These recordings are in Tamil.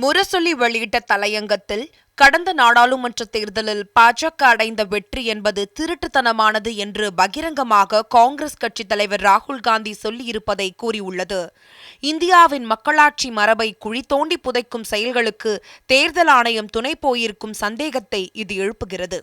முரசொலி வெளியிட்ட தலையங்கத்தில் கடந்த நாடாளுமன்ற தேர்தலில் பாஜக அடைந்த வெற்றி என்பது திருட்டுத்தனமானது என்று பகிரங்கமாக காங்கிரஸ் கட்சித் தலைவர் ராகுல் காந்தி சொல்லியிருப்பதை கூறியுள்ளது. இந்தியாவின் மக்களாட்சி மரபை குழி தோண்டி புதைக்கும் செயல்களுக்கு தேர்தல் ஆணையம் துணை போயிருக்கும் சந்தேகத்தை இது எழுப்புகிறது.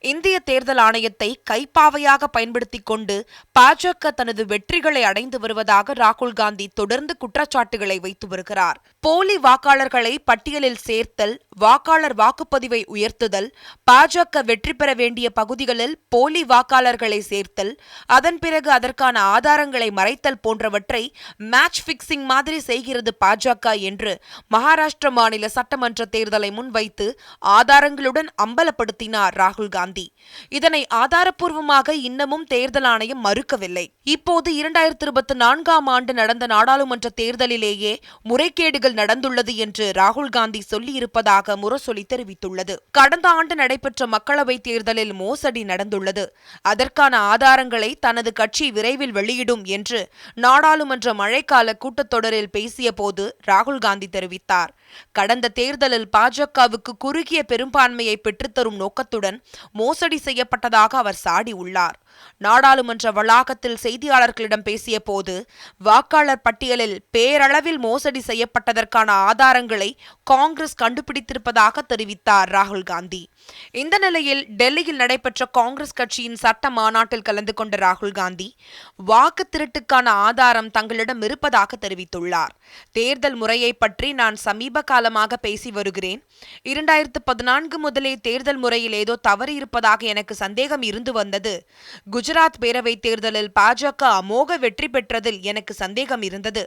இந்திய தேர்தல் ஆணையத்தை கைப்பாவையாக பயன்படுத்திக் கொண்டு பாஜக தனது வெற்றிகளை அடைந்து வருவதாக ராகுல் காந்தி தொடர்ந்து குற்றச்சாட்டுகளை வைத்து வருகிறார். போலி வாக்காளர்களை பட்டியலில் சேர்த்தல் வாக்காளர் வாக்குப்பதிவை உயர்த்துதல் பாஜக வெற்றி பெற வேண்டிய பகுதிகளில் போலி வாக்காளர்களை சேர்த்தல் அதன் பிறகு அதற்கான ஆதாரங்களை மறைத்தல் போன்றவற்றை மேட்ச் பிக்சிங் மாதிரி செய்கிறது பாஜக என்று மகாராஷ்டிர மாநில சட்டமன்ற தேர்தலை முன்வைத்து ஆதாரங்களுடன் அம்பலப்படுத்தினார் ராகுல் காந்தி. இதனை ஆதாரப்பூர்வமாக இன்னமும் தேர்தல் ஆணையம் மறுக்கவில்லை. இப்போது இரண்டாயிரத்தி இருபத்தி நான்காம் ஆண்டு நடந்த நாடாளுமன்ற தேர்தலிலேயே முறைகேடுகள் நடந்துள்ளது என்று ராகுல் காந்தி சொல்லியிருப்பதாக முரசொலி தெரிவித்துள்ளது. கடந்த ஆண்டு நடைபெற்ற மக்களவைத் தேர்தலில் மோசடி நடந்துள்ளது. அதற்கான ஆதாரங்களை தனது கட்சி விரைவில் வெளியிடும் என்று நாடாளுமன்ற மழைக்கால கூட்டத்தொடரில் பேசிய போது ராகுல் காந்தி தெரிவித்தார். கடந்த தேர்தலில் பாஜகவுக்கு குறுகிய பெரும்பான்மையை பெற்றுத்தரும் நோக்கத்துடன் மோசடி செய்யப்பட்டதாக அவர் சாடியுள்ளார். நாடாளுமன்ற வளாகத்தில் செய்தியாளர்களிடம் பேசிய போது வாக்காளர் பட்டியலில் பேரளவில் மோசடி செய்யப்பட்டதற்கான ஆதாரங்களை காங்கிரஸ் கண்டுபிடித்திருப்பதாக தெரிவித்தார் ராகுல் காந்தி. இந்த நிலையில் டெல்லியில் நடைபெற்ற காங்கிரஸ் கட்சியின் சட்ட மாநாட்டில் கலந்து கொண்ட ராகுல் காந்தி வாக்கு திருட்டுக்கான ஆதாரம் தங்களிடம் இருப்பதாக தெரிவித்துள்ளார். தேர்தல் முறையை பற்றி நான் சமீப காலமாக பேசி வருகிறேன். இரண்டாயிரத்து பதினான்கு முதலே தேர்தல் முறையில் ஏதோ தவறு இருப்பதாக எனக்கு சந்தேகம் இருந்து வந்தது. குஜராத் பேரவைத் தேர்தலில் பாஜக அமோக வெற்றி பெற்றதில் எனக்கு சந்தேகம் இருந்தது.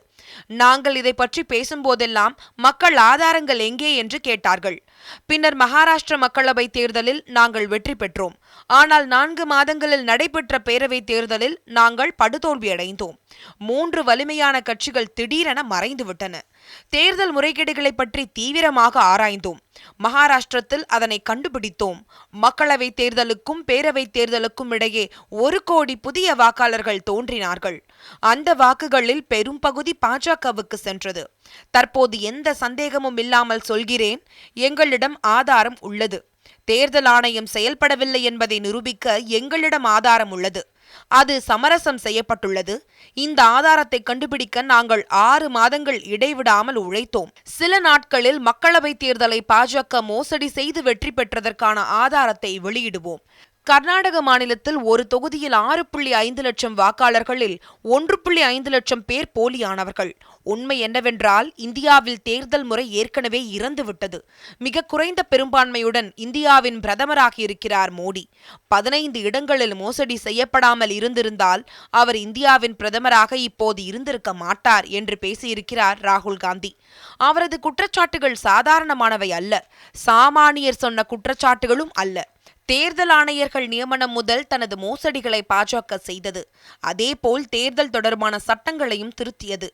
நாங்கள் இதை பற்றி பேசும்போதெல்லாம் மக்கள் ஆதாரங்கள் எங்கே என்று கேட்டார்கள். பின்னர் மகாராஷ்டிர மக்களவைத் தேர்தலில் நாங்கள் வெற்றி பெற்றோம். ஆனால் நான்கு மாதங்களில் நடைபெற்ற பேரவைத் தேர்தலில் நாங்கள் படுதோல்வியடைந்தோம். மூன்று வலிமையான கட்சிகள் திடீரென மறைந்துவிட்டன. தேர்தல் முறைகேடுகளை பற்றி தீவிரமாக ஆராய்ந்தோம். மகாராஷ்டிரத்தில் அதனை கண்டுபிடித்தோம். மக்களவைத் தேர்தலுக்கும் பேரவைத் தேர்தலுக்கும் இடையே ஒரு கோடி புதிய வாக்காளர்கள் தோன்றினார்கள். அந்த வாக்குகளில் பெரும் பகுதி பாஜகவுக்கு சென்றது. தற்போது எந்த சந்தேகமும் இல்லாமல் சொல்கிறேன். எங்களிடம் ஆதாரம் உள்ளது. தேர்தல் ஆணையம் செயல்படவில்லை என்பதை நிரூபிக்க எங்களிடம் ஆதாரம் உள்ளது. அது சமரசம் செய்யப்பட்டுள்ளது. இந்த ஆதாரத்தை கண்டுபிடிக்க நாங்கள் ஆறு மாதங்கள் இடைவிடாமல் உழைத்தோம். சில நாட்களில் மக்களவைத் தேர்தலை பாஜக மோசடி செய்து வெற்றி பெற்றதற்கான ஆதாரத்தை வெளியிடுவோம். கர்நாடக மாநிலத்தில் ஒரு தொகுதியில் ஆறு புள்ளி ஐந்து லட்சம் வாக்காளர்களில் ஒன்று புள்ளி ஐந்து லட்சம் பேர் போலியானவர்கள். உண்மை என்னவென்றால் இந்தியாவில் தேர்தல் முறை ஏற்கனவே இறந்துவிட்டது. மிக குறைந்த பெரும்பான்மையுடன் இந்தியாவின் பிரதமராக இருக்கிறார் மோடி. பதினைந்து இடங்களில் மோசடி செய்யப்படாமல் இருந்திருந்தால் அவர் இந்தியாவின் பிரதமராக இப்போது இருந்திருக்க மாட்டார் என்று பேசியிருக்கிறார் ராகுல் காந்தி. அவரது குற்றச்சாட்டுகள் சாதாரணமானவை அல்ல. சாமானியர் சொன்ன குற்றச்சாட்டுகளும் அல்ல. தேர்தல் ஆணையர்கள் நியமனம் முதல் தனது மோசடிகளை பாஜக செய்தது. அதேபோல் தேர்தல் தொடர்பான சட்டங்களையும் திருத்தியது.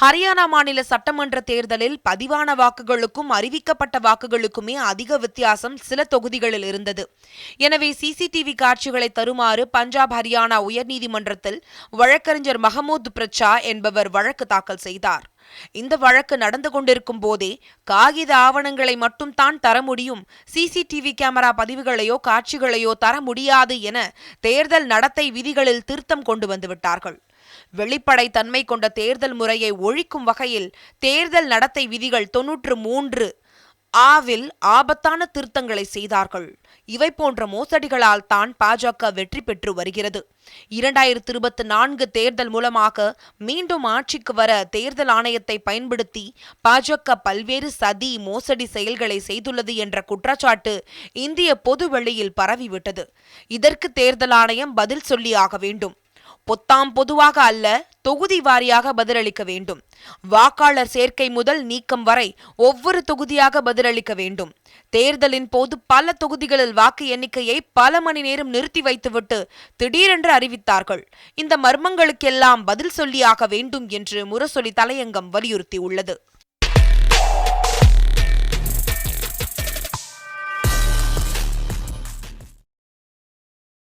ஹரியானா மாநில சட்டமன்ற தேர்தலில் பதிவான வாக்குகளுக்கும் அறிவிக்கப்பட்ட வாக்குகளுக்குமே அதிக வித்தியாசம் சில தொகுதிகளில் இருந்தது. எனவே சிசிடிவி காட்சிகளை தருமாறு பஞ்சாப் ஹரியானா உயர்நீதிமன்றத்தில் வழக்கறிஞர் மஹமூத் பிரச்சா என்பவர் வழக்கு தாக்கல் செய்தார். இந்த வழக்கு நடந்து கொண்டிருக்கும் போதே காகித ஆவணங்களை மட்டும் தான் தர முடியும். சிசிடிவி கேமரா பதிவுகளையோ காட்சிகளையோ தர முடியாது என தேர்தல் நடத்தை விதிகளில் திருத்தம் கொண்டு வந்துவிட்டார்கள் வெளிப்படை தன்மை கொண்ட தேர்தல் முறையை ஒழிக்கும் வகையில் தேர்தல் நடத்தை விதிகள் தொன்னூற்று மூன்று ஆவில் ஆபத்தான திருத்தங்களை செய்தார்கள். இவை போன்ற மோசடிகளால் தான் பாஜக வெற்றி பெற்று வருகிறது. இரண்டாயிரத்தி இருபத்தி நான்கு தேர்தல் மூலமாக மீண்டும் ஆட்சிக்கு வர தேர்தல் ஆணையத்தை பயன்படுத்தி பாஜக பல்வேறு சதி மோசடி செயல்களை செய்துள்ளது என்ற குற்றச்சாட்டு இந்திய பொது வெளியில் பரவிவிட்டது. இதற்கு தேர்தல் ஆணையம் பதில் சொல்லியாக வேண்டும். பொத்தாம் பொதுவாக அல்ல தொகுதி வாரியாக பதிலளிக்க வேண்டும். வாக்காளர் சேர்க்கை முதல் நீக்கம் வரை ஒவ்வொரு தொகுதியாக பதிலளிக்க வேண்டும். தேர்தலின் போது பல தொகுதிகளில் வாக்கு எண்ணிக்கையை பல மணி நேரம் நிறுத்தி வைத்துவிட்டு திடீரென்று அறிவித்தார்கள். இந்த மர்மங்களுக்கெல்லாம் பதில் சொல்லியாக வேண்டும் என்று முரசொலி தலையங்கம் வலியுறுத்தியுள்ளது.